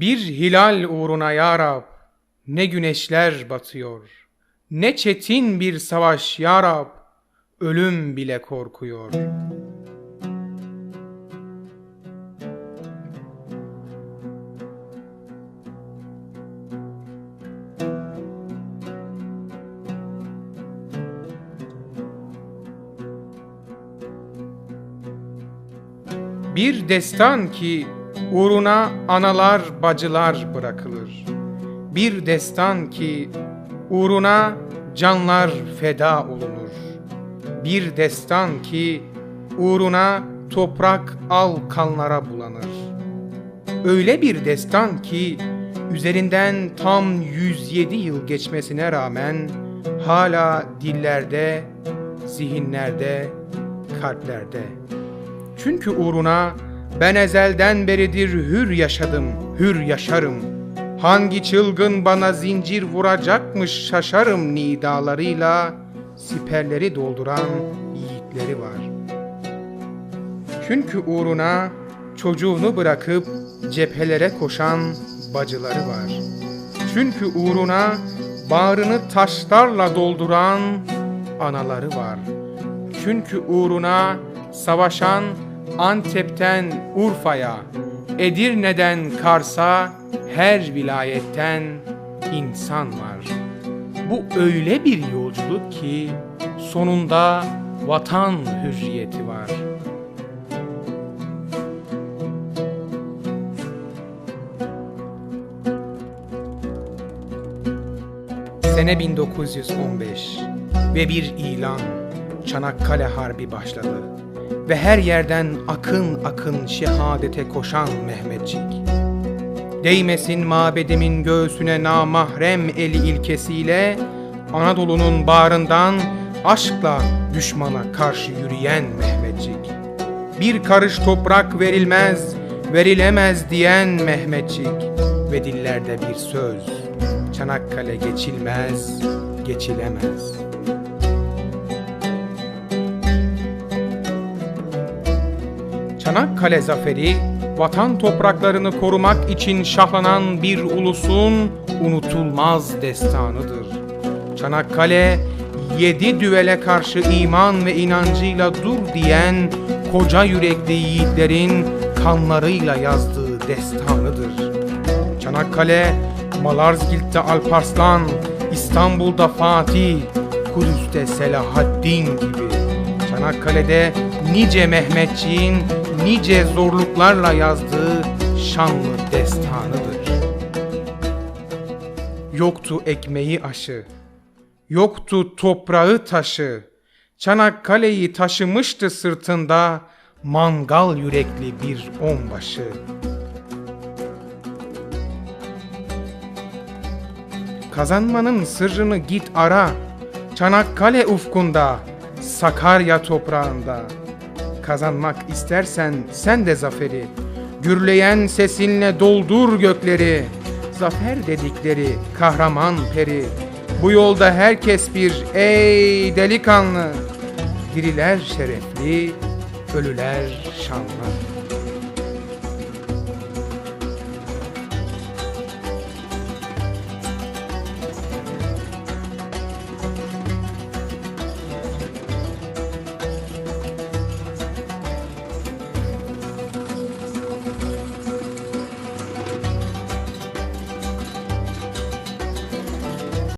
Bir hilal uğruna ya Rab, ne güneşler batıyor. Ne çetin bir savaş ya Rab, ölüm bile korkuyor. Bir destan ki uğruna analar bacılar bırakılır. Bir destan ki uğruna canlar feda olunur. Bir destan ki uğruna toprak al kanlara bulanır. Öyle bir destan ki üzerinden tam 107 yıl geçmesine rağmen hala dillerde, zihinlerde, kalplerde. Çünkü uğruna ben ezelden beridir hür yaşadım, hür yaşarım. Hangi çılgın bana zincir vuracakmış şaşarım nidalarıyla siperleri dolduran yiğitleri var. Çünkü uğruna çocuğunu bırakıp cephelere koşan bacıları var. Çünkü uğruna bağrını taşlarla dolduran anaları var. Çünkü uğruna savaşan Antep'ten Urfa'ya, Edirne'den Kars'a her vilayetten insan var. Bu öyle bir yolculuk ki sonunda vatan hürriyeti var. Sene 1915 ve bir ilan Çanakkale Harbi başladı ve her yerden akın akın şehadete koşan Mehmetçik. Değmesin mabedimin göğsüne namahrem eli ilkesiyle Anadolu'nun bağrından aşkla düşmana karşı yürüyen Mehmetçik. Bir karış toprak verilmez, verilemez diyen Mehmetçik ve dillerde bir söz. Çanakkale geçilmez, geçilemez. Çanakkale zaferi, vatan topraklarını korumak için şahlanan bir ulusun unutulmaz destanıdır. Çanakkale, yedi düvele karşı iman ve inancıyla dur diyen koca yürekli yiğitlerin kanlarıyla yazdığı destanıdır. Çanakkale, Malazgirt'te Alparslan, İstanbul'da Fatih, Kudüs'te Selahaddin gibi. Çanakkale'de nice Mehmetçiğin nice zorluklarla yazdığı şanlı destanıdır. Yoktu ekmeği aşı, yoktu toprağı taşı, Çanakkale'yi taşımıştı sırtında mangal yürekli bir onbaşı. Kazanmanın sırrını git ara, Çanakkale ufkunda, Sakarya toprağında. Kazanmak istersen sen de zaferi, gürleyen sesinle doldur gökleri. Zafer dedikleri kahraman peri, bu yolda herkes bir ey delikanlı. Diriler şerefli, ölüler şanlı.